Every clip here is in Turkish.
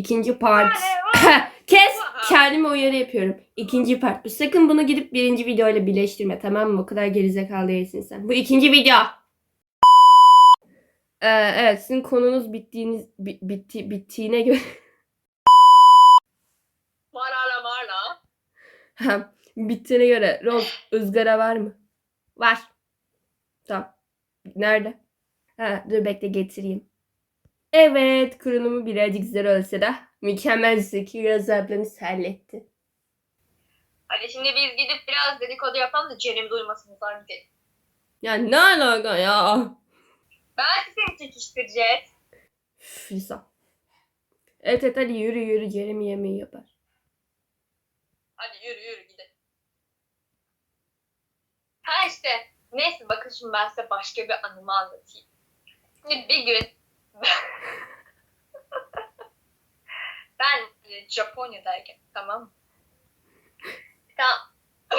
İkinci part. Kes. Kendime uyarı yapıyorum. İkinci part. Sakın bunu gidip birinci video ile birleştirme tamam mı? O kadar gerizekalı değilsin sen. Bu ikinci video. Ee, evet sizin konunuz bittiğiniz bi- bitti, bittiğine göre Marala marla. Ha, bittiğine göre Rose ızgara var mı? Var. Tamam. Nerede? Ha, dur bekle getireyim. Evet, kurulumu birazcık zor olsa da mükemmel zeki Rose ablanız halletti. Hadi şimdi biz gidip biraz dedikodu yapalım da Ceren'i duymasın gidelim. Ya ne alaka ya? Belki seni çekiştireceğiz. Üf, Lisa. Evet evet hadi yürü yürü Jeremy yemeği yapar. Hadi yürü yürü gidelim. Ha işte. Neyse bakın şimdi ben size başka bir anımı anlatayım. Şimdi bir gün ben e, Japonya'dayken tamam mı? Bir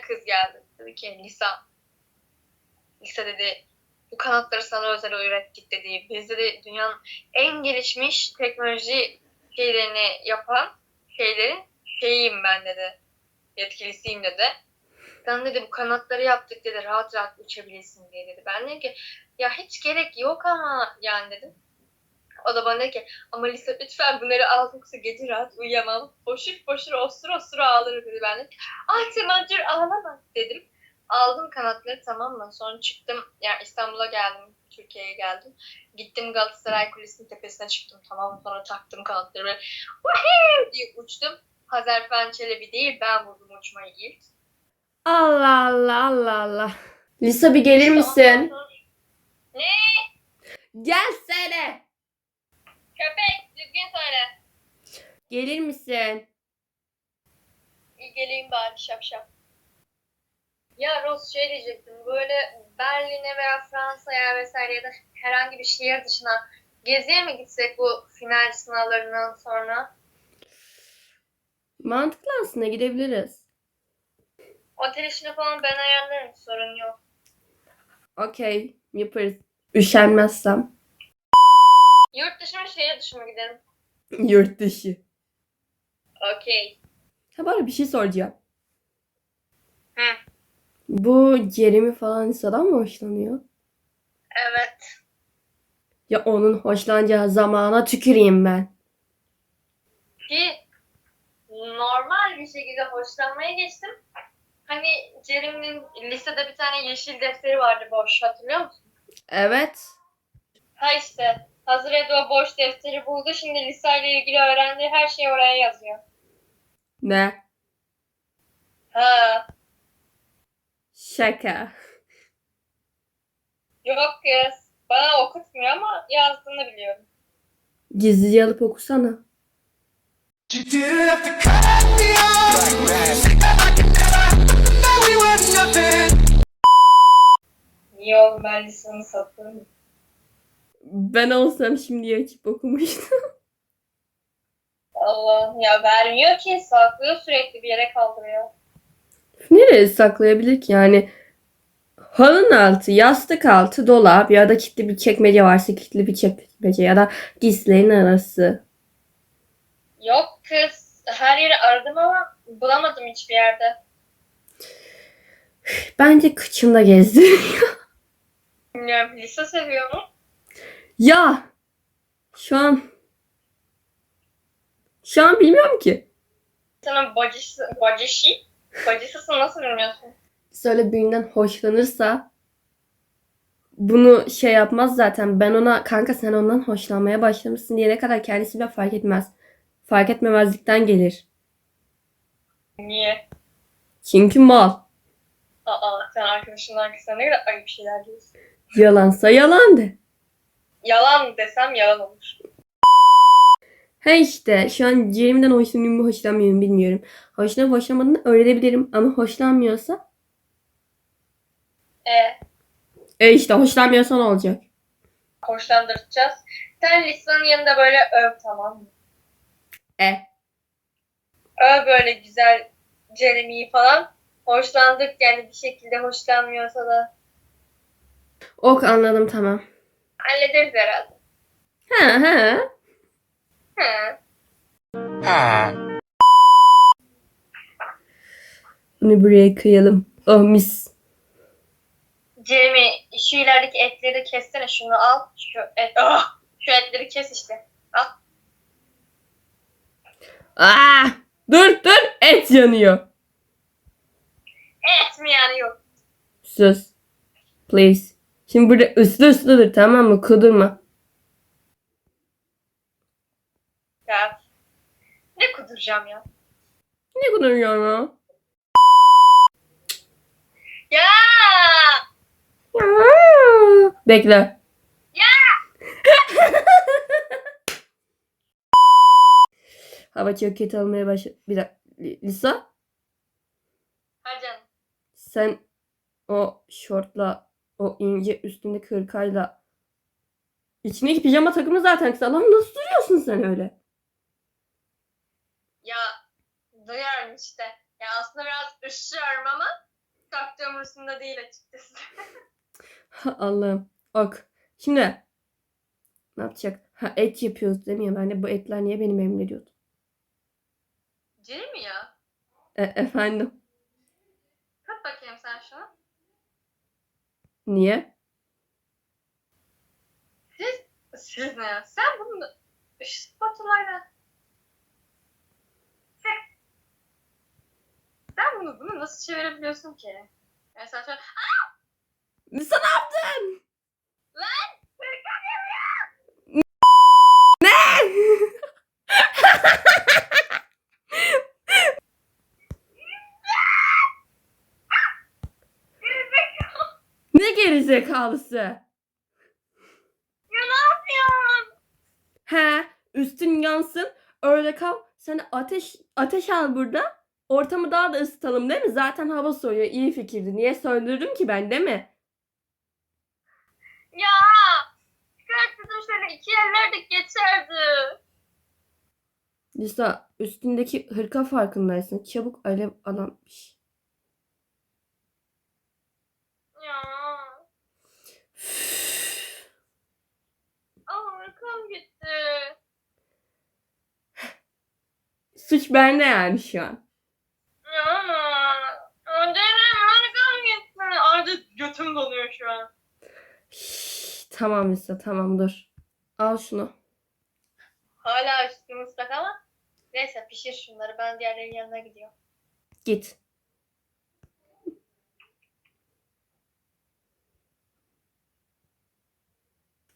kız geldi. Dedi ki Lisa Lisa dedi bu kanatları sana özel öğrettik dedi. Biz dedi dünyanın en gelişmiş teknoloji şeylerini yapan şeylerin şeyim ben dedi. Yetkilisiyim dedi. Ben dedi bu kanatları yaptık dedi rahat rahat uçabilirsin diye dedi. Ben dedim ki ya hiç gerek yok ama yani dedim. O da bana dedi ki ama Lisa lütfen bunları al yoksa gece rahat uyuyamam. Boşur boşur osur osur ağlarım dedi. Ben de ay tamam dur ağlama dedim. Aldım kanatları tamam mı? Sonra çıktım yani İstanbul'a geldim. Türkiye'ye geldim. Gittim Galatasaray Kulesi'nin tepesine çıktım tamam? Sonra taktım kanatları "Wahoo!" diye uçtum. Hazarfen Çelebi değil ben vurdum uçmayı ilk. Allah Allah Allah Allah. Lisa bir gelir misin? sonra- Gelsene. Köpek düzgün söyle. Gelir misin? İyi geleyim bari şap şap. Ya Ros şey diyecektim böyle Berlin'e veya Fransa'ya vesaire ya da herhangi bir şehir dışına geziye mi gitsek bu final sınavlarından sonra? Mantıklı aslında gidebiliriz. Otel işini falan ben ayarlarım sorun yok. Okey yaparız. Üşenmezsem. Yurt dışı mı şehir dışı mı gidelim? Yurt dışı. Okey. Ha bari bir şey soracağım. Hı. Bu Jeremy falan Lisa'dan mı hoşlanıyor? Evet. Ya onun hoşlanacağı zamana tüküreyim ben. Ki normal bir şekilde hoşlanmaya geçtim. Hani Cerim'in lisede bir tane yeşil defteri vardı boş hatırlıyor musun? Evet. Ha işte hazır Edo o boş defteri buldu. Şimdi liseyle ilgili öğrendiği her şeyi oraya yazıyor. Ne? Ha Şaka. yok kız. Bana okutmuyor ama yazdığını biliyorum. Gizlice alıp okusana. You didn't have to cut me off. Said Niye oğlum ben lisenin sapığım? Ben olsam şimdi açıp okumuştum. Allah ya vermiyor ki saklıyor sürekli bir yere kaldırıyor. Nereye saklayabilir ki yani? Halının altı, yastık altı, dolap ya da kilitli bir çekmece varsa kilitli bir çekmece ya da giysilerin arası. Yok kız her yeri aradım ama bulamadım hiçbir yerde. Bence kıçında gezdiriyor. Bilmiyorum lise seviyor mu? ya şu an şu an bilmiyorum ki. Senin bacısı, bacışı, bacısısın nasıl bilmiyorsun? Söyle birinden hoşlanırsa bunu şey yapmaz zaten. Ben ona kanka sen ondan hoşlanmaya başlamışsın diye ne kadar kendisi bile fark etmez. Fark etmemezlikten gelir. Niye? Çünkü mal. Sen arkadaşından kısa ne kadar ayıp şeyler diyorsun. Yalansa yalan de. Yalan desem yalan olur. He işte şu an Jeremy'den hoşlanıyor mu hoşlanmıyor mu bilmiyorum. Hoşlanıp hoşlanmadığını öğrenebilirim ama hoşlanmıyorsa E e işte hoşlanmıyorsa ne olacak? hoşlandıracağız. Sen listenin yanında böyle öv tamam mı? E. Öv böyle güzel Jeremy'yi falan. Hoşlandık yani bir şekilde hoşlanmıyorsa da Ok anladım tamam. hallederiz herhalde. Ha ha. Hı. Bunu buraya kıyalım. Oh mis. Jeremy şu ilerideki etleri kessene şunu al. Şu et. Ah! Şu etleri kes işte. Al. Aa, dur dur et yanıyor. Et mi yani yok. Sus. Please. Şimdi burada üstlü dur tamam mı? Kudurma. Ya. Ne kuduracağım ya. Ne kuduruyor ya? Ya. Ya. Bekle. Ya. Hava çok kötü olmaya başladı. Bir dakika. Li- Lisa. Sen o şortla o ince üstündeki hırkayla içindeki pijama takımı zaten kısa. Lan nasıl duruyorsun sen öyle? Ya duyarım işte. Ya aslında biraz üşüyorum ama taktığım arasında değil açıkçası. Allah'ım. Ok. Şimdi ne yapacak? Ha et yapıyoruz değil mi ya? Ben de bu etler niye benim elimde diyordum. Ciri mi ya? E, efendim. Kat bakayım sen şunu. Niye? Siz ne ya? Sen bunu spatulayla sen, bunu, bunu nasıl çevirebiliyorsun ki? Yani sen şöyle Lisa ne yaptın? lan Ne? ne gerizekalısı? Ya ne yapıyorsun? He, üstün yansın. Öyle kal. Sen ateş ateş al burada. Ortamı daha da ısıtalım değil mi? Zaten hava soğuyor. İyi fikirdi. Niye söndürdüm ki ben değil mi? Ya çıkarttım şöyle iki yerlerde geçerdi. Lisa üstündeki hırka farkındaysın. Çabuk alev alanmış. Ya. Ama hırkam gitti. Suç bende yani şu an. Ya. Öderim hırkam gitti. Artık götüm donuyor şu an. Tamam Lisa tamam dur. Al şunu. Hala üstüm ıslak ama. Neyse pişir şunları. Ben diğerlerinin yanına gidiyorum. Git.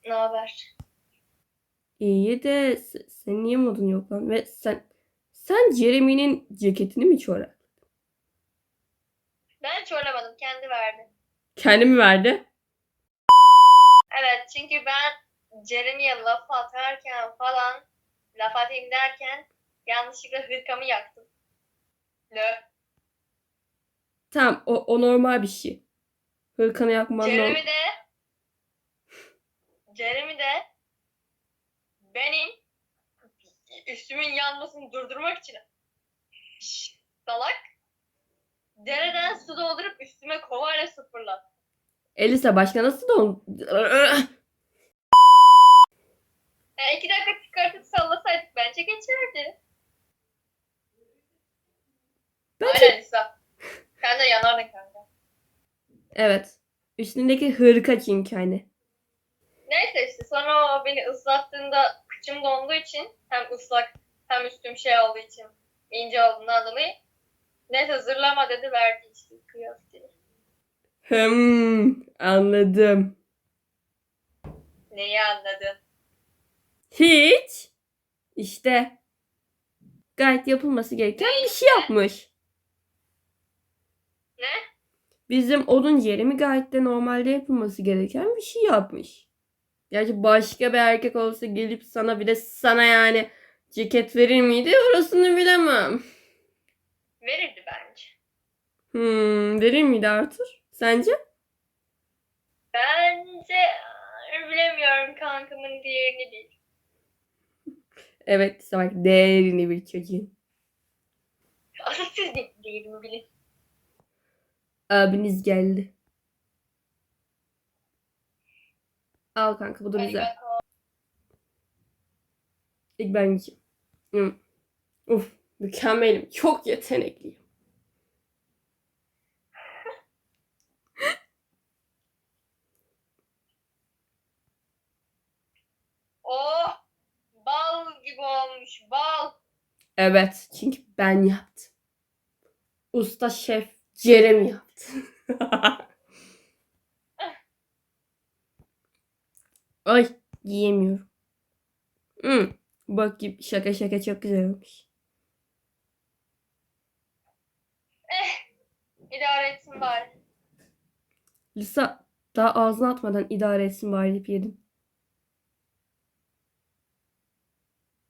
Ne haber? İyi de se- senin niye modun yok lan? Ve sen sen Jeremy'nin ceketini mi çorak? Ben çorlamadım. Kendi verdi. Kendi mi verdi? Evet çünkü ben Jeremy'e laf atarken falan laf atayım derken yanlışlıkla hırkamı yaktım. Ne? Tamam o, o normal bir şey. Hırkanı yakman normal. Jeremy de Jeremy de benim üstümün yanmasını durdurmak için salak dereden su doldurup üstüme kovayla sıfırlattı. Elisa başka nasıl don... Yani iki dakika çıkartıp sallasaydık bence geçerdi. Bence... Aynen Lisa. Sen de yanardın kanka. Evet. Üstündeki hırka çünkü hani. Neyse işte sonra o beni ıslattığında kıçım donduğu için hem ıslak hem üstüm şey olduğu için ince olduğundan dolayı neyse zırlama dedi verdi işte kıyafetini. Hmm, anladım. Neyi anladın? Hiç. İşte. Gayet yapılması gereken bir şey yapmış. Ne? Bizim odun yerimi gayet de normalde yapılması gereken bir şey yapmış. Gerçi başka bir erkek olsa gelip sana bir de sana yani ceket verir miydi orasını bilemem. Verirdi bence. Hmm, verir miydi Arthur? Sence? Bence aa, bilemiyorum kankamın diğerini değil. Evet bak değerini bir çocuğun. Asıl siz de değerimi bilin. Abiniz geldi. Al kanka bu da güzel. İlk ben yiyeceğim. Hı. Uf, mükemmelim. Çok yetenekliyim. Oh! Bal gibi olmuş. Bal. Evet, çünkü ben yaptım. Usta şef Jeremy yaptı. Ay, yiyemiyorum. Hmm, bak gibi şaka şaka çok güzel olmuş. İdare etsin bari. Lisa daha ağzına atmadan idare etsin bari deyip yedim.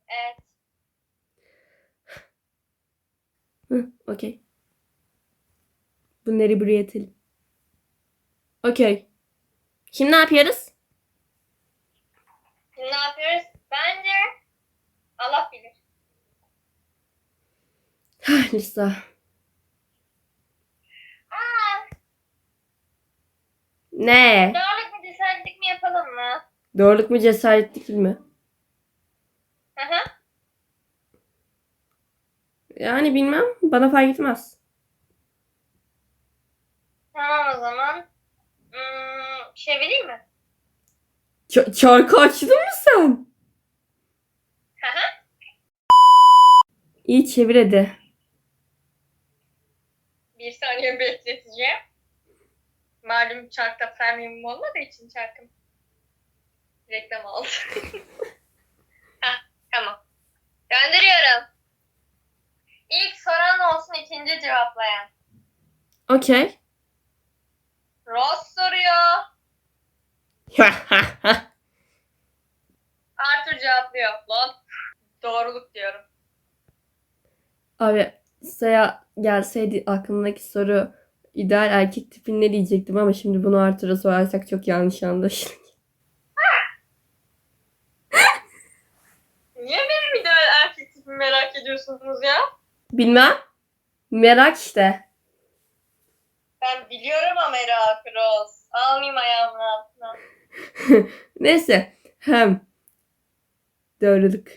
Evet. Hı, okey. Bunları buraya atalım. Okey. Şimdi ne yapıyoruz? Ne yapıyoruz? Bence Allah bilir. Lisa. Aa, Ne? doğruluk mu cesaretlik mi yapalım mı? Doğruluk mu cesaretlik mi? Hı hı. Yani bilmem. Bana fark etmez. Tamam o zaman. Hmm, şey vereyim mi? Ç- çarkı açtın mı sen? Hı hı. İyi çevir hadi. Bir saniye bekleteceğim. Malum çarkta premium olmadığı için çarkım reklam aldı. Heh, tamam. Gönderiyorum. İlk soran olsun ikinci cevaplayan. Okey. Ross soruyor. Arthur cevaplıyor. Lan doğruluk diyorum. Abi Saya gelseydi aklımdaki soru ideal erkek tipin ne diyecektim ama şimdi bunu Arthur'a sorarsak çok yanlış anlaşılır. Niye benim ideal erkek tipimi merak ediyorsunuz ya? Bilmem. Merak işte. Ben biliyorum ama merak Ross. Almayayım ayağımın altına. Neyse. Hem. Doğruluk.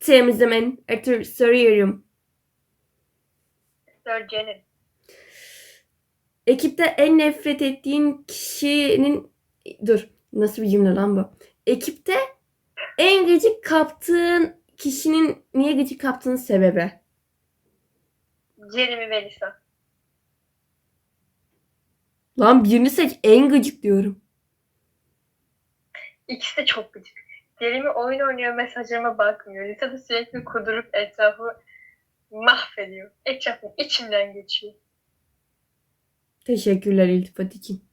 Temizlemen. Arthur soruyorum. Janet. Ekipte en nefret ettiğin kişinin... Dur. Nasıl bir cümle lan bu? Ekipte en gıcık kaptığın kişinin niye gıcık kaptığın sebebi. Jeremy ve Lisa. Lan birini seç. En gıcık diyorum. İkisi de çok gıcık. Jeremy oyun oynuyor mesajlarıma bakmıyor. Lisa da sürekli kudurup etrafı mahvediyor. Etrafın içinden geçiyor. Teşekkürler iltifat için.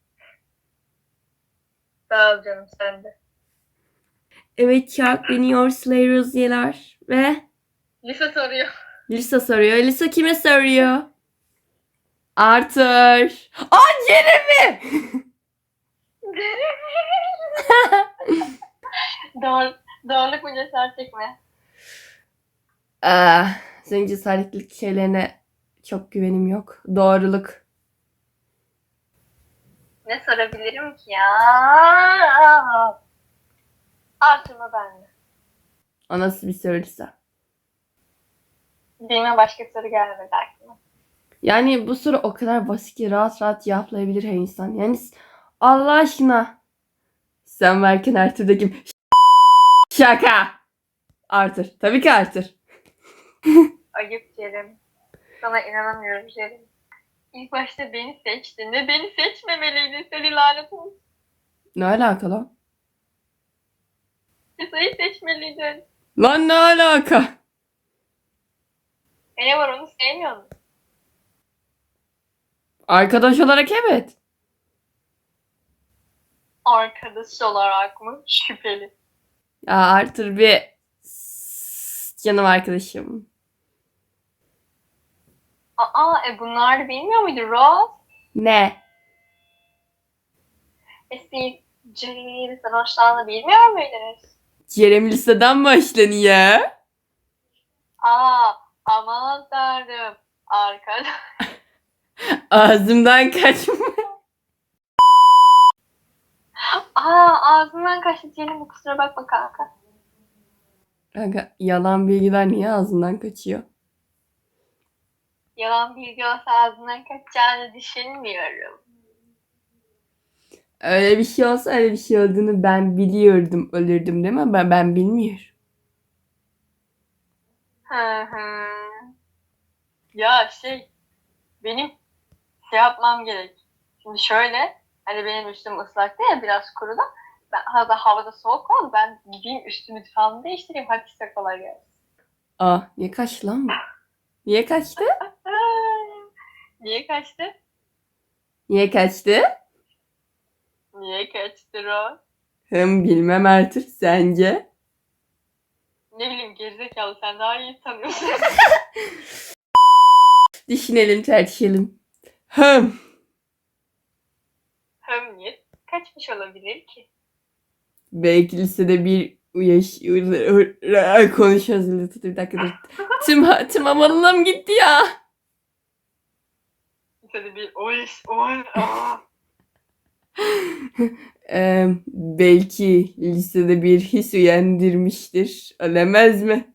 Sağ ol canım sen de. Evet Chuck beni Your Slayer Roziyeler ve Lisa soruyor. Lisa soruyor. Lisa kime soruyor? Arthur. Aa Jeremy! Doğru, doğruluk mu cesaretlik mi? Aa, senin cesaretlik şeylerine çok güvenim yok. Doğruluk. Ne sorabilirim ki ya? Artı mı ben mi? O nasıl bir soru Lisa? Bilmem başka soru gelmedi aklıma. Yani bu soru o kadar basit ki rahat rahat cevaplayabilir her insan. Yani Allah aşkına. Sen varken da kim? Şaka. Arthur. Tabii ki Arthur. Ayıp Ceren. Sana inanamıyorum Ceren. İlk başta beni seçtin ve beni seçmemeliydin seni lanet olsun. Ne alakalı? Lisa'yı seçmeliydin. Lan ne alaka? E ne var onu sevmiyor musun? Arkadaş olarak evet. Arkadaş olarak mı? Şüpheli. Ya Arthur bir canım arkadaşım. Aa e bunlar da bilmiyor muydu Ross? Ne? E siz Jeremy'yi Lisa'dan hoşlandığını bilmiyor muydunuz? Jeremy liseden başlanıyor. Aa aman tanrım. Arkadaş. Ağzımdan kaçma. Aa ağzından kaçtı bu kusura bakma kanka. Kanka yalan bilgiler niye ağzından kaçıyor? Yalan bilgi olsa ağzından kaçacağını düşünmüyorum. Öyle bir şey olsa öyle bir şey olduğunu ben biliyordum ölürdüm değil mi? Ben, ben bilmiyorum. Hı hı. Ya şey benim şey yapmam gerek. Şimdi şöyle hani benim üstüm ıslaktı ya biraz kurudu. Ben hazır havada soğuk oldu. Ben gideyim üstümü falan değiştireyim. Hadi size kolay gelsin. Aa niye kaçtı lan bu? Niye kaçtı? Niye kaçtı? Niye kaçtı? Niye kaçtı o? Hem bilmem artık sence. Ne bileyim gerizekalı sen daha iyi tanıyorsun. Düşünelim tartışalım. Hım. Hem niye kaçmış olabilir ki? Belki lisede bir yaş konuşuyoruz. Dur, Bir dakika dur. Tüm, tüm havalım gitti ya. Hadi bir oy aa. Ee, belki lisede bir his uyandırmıştır. Olamaz mı?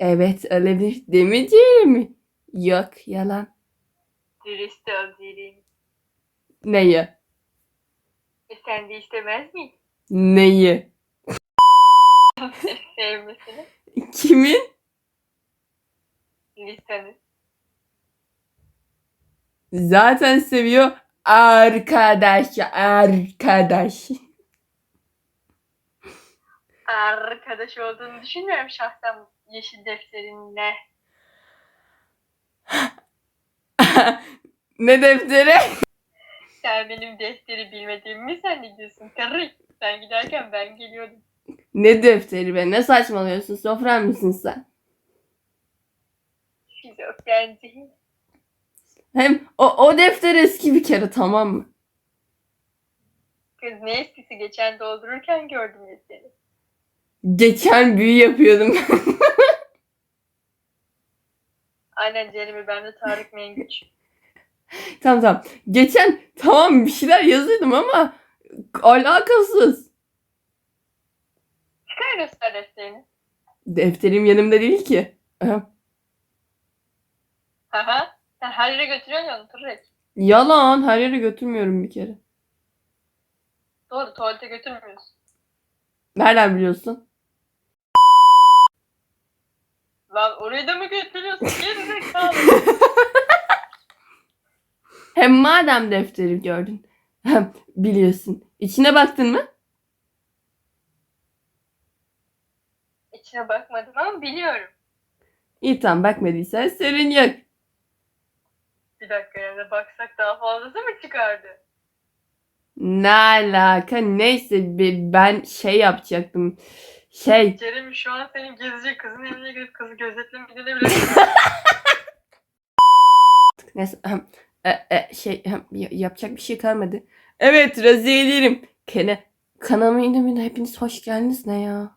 Evet olabilir. Demeyeceğim mi? Yok yalan. Dürüst öldüreyim. Neyi? E sen de istemez miydin? Neyi? Sevmesini. Kimin? Lisanı. Zaten seviyor. Arkadaş, arkadaş. Arkadaş olduğunu düşünmüyorum şahsen yeşil defterinle. ne defteri? Sen benim defteri bilmediğimi mi zannediyorsun? Karı. Sen giderken ben geliyordum. Ne defteri be? Ne saçmalıyorsun? Sofran mısın sen? Şizofren değil. Hem o, o defter eski bir kere tamam mı? Kız ne eskisi geçen doldururken gördüm seni. Geçen büyü yapıyordum. Aynen Jeremy ben de Tarık Mengüç. tamam tamam. Geçen tamam bir şeyler yazıyordum ama alakasız. Çıkar göster defterini. Defterim yanımda değil ki. Aha. Aha. Sen her yere götürüyorsun ya onu Tarık. Yalan. Her yere götürmüyorum bir kere. Doğru tuvalete götürmüyorsun. Nereden biliyorsun? Lan oraya da mı götürüyorsun? Hem madem defteri gördün. Hem biliyorsun. İçine baktın mı? İçine bakmadım ama biliyorum. İyi tamam bakmadıysan sorun yok. Bir dakika yani baksak daha fazlası mı çıkardı? Ne alaka? Neyse be- ben şey yapacaktım. Şey Jeremy şu an senin gezici kızın evine gidip kızı gözetlemediğini bile neyse ahem, e, e, şey ahem, ya- yapacak bir şey kalmadı. Evet razıyelirim. Kene kanalıma inanın hepiniz hoş geldiniz ne ya?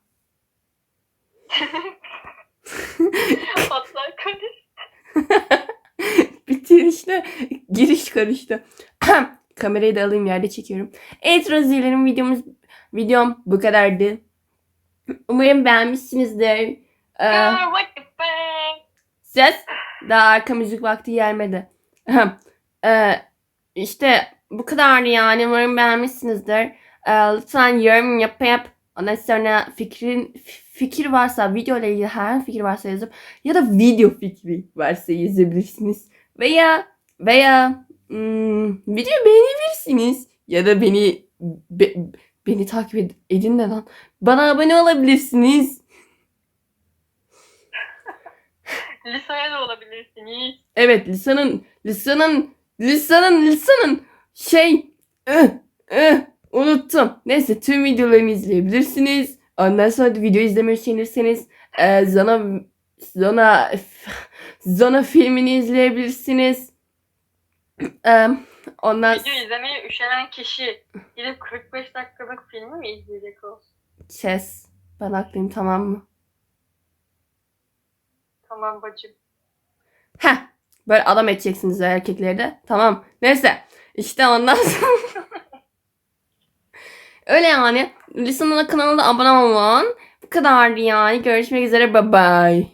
patlar Kadir. Bitirişte giriş karıştı. Ahem, Kamerayı da alayım yerde çekiyorum. Evet razıyelerim videomuz videom bu kadardı. Umarım beğenmişsinizdir. Ee, Girl, what the fuck? Ses. Daha arka müzik vakti gelmedi. Ee, işte bu kadardı yani. Umarım beğenmişsinizdir. Ee, lütfen yorum yap yap. Ondan sonra fikrin fikir varsa video ile ilgili herhangi fikir varsa yazıp ya da video fikri varsa yazabilirsiniz. Veya veya hmm, video beğenebilirsiniz. Ya da beni be- beni takip ed- edin de lan. Bana abone olabilirsiniz. Lisa'ya da olabilirsiniz. Evet lisanın lisanın lisanın lisanın şey ıh, ıh, unuttum. Neyse tüm videolarını izleyebilirsiniz. Ondan sonra da video izlemeyi düşünürseniz e, Zona Zona Zona filmini izleyebilirsiniz. E, ondan Video izlemeye üşenen kişi gidip 45 dakikalık filmi mi izleyecek olsun? Ses ben haklıyım tamam mı? Tamam bacım. Heh böyle adam edeceksiniz erkekleri de. Tamam. Neyse. İşte ondan sonra. Öyle yani. Lisa'nın kanalına abone olun. Bu kadardı yani. Görüşmek üzere. Bye bye.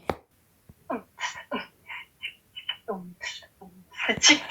Çık